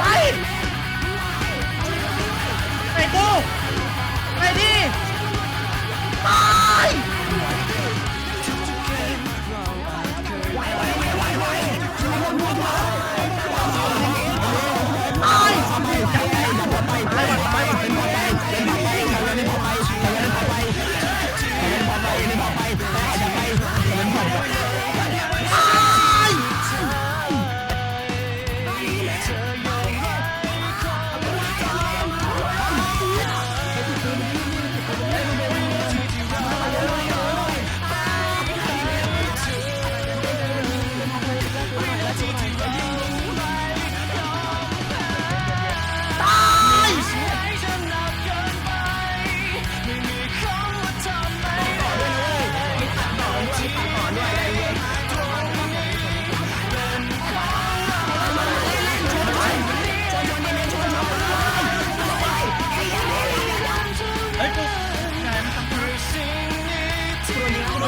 ไปไปกูไปดิไป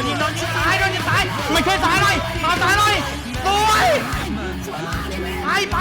นยิงโดนยิงซ้ายโดนยิงซ้ายมาช่วยตายหน่อยมาตายเลอยสวยไปไป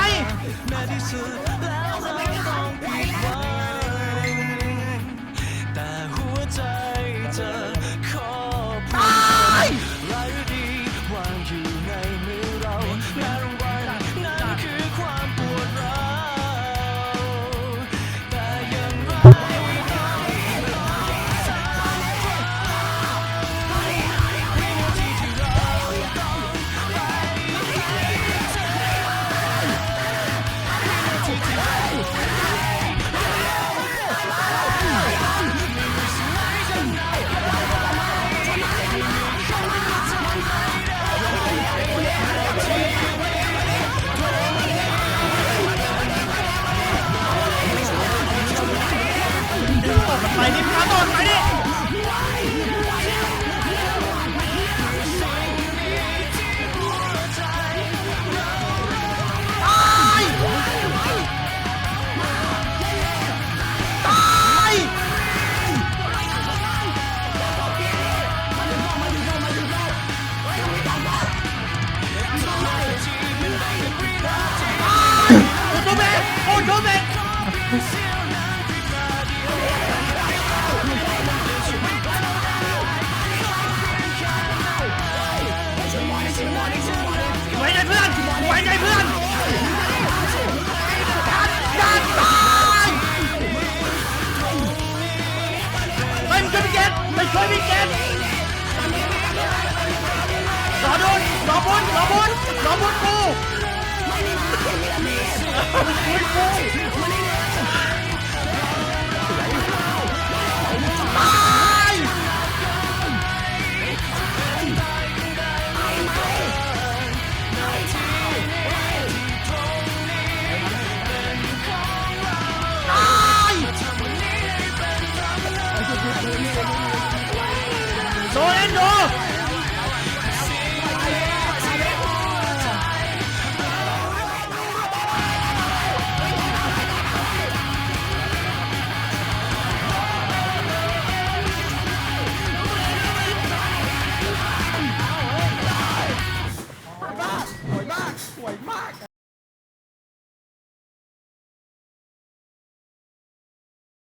লবণ লবণ লবণ লবণ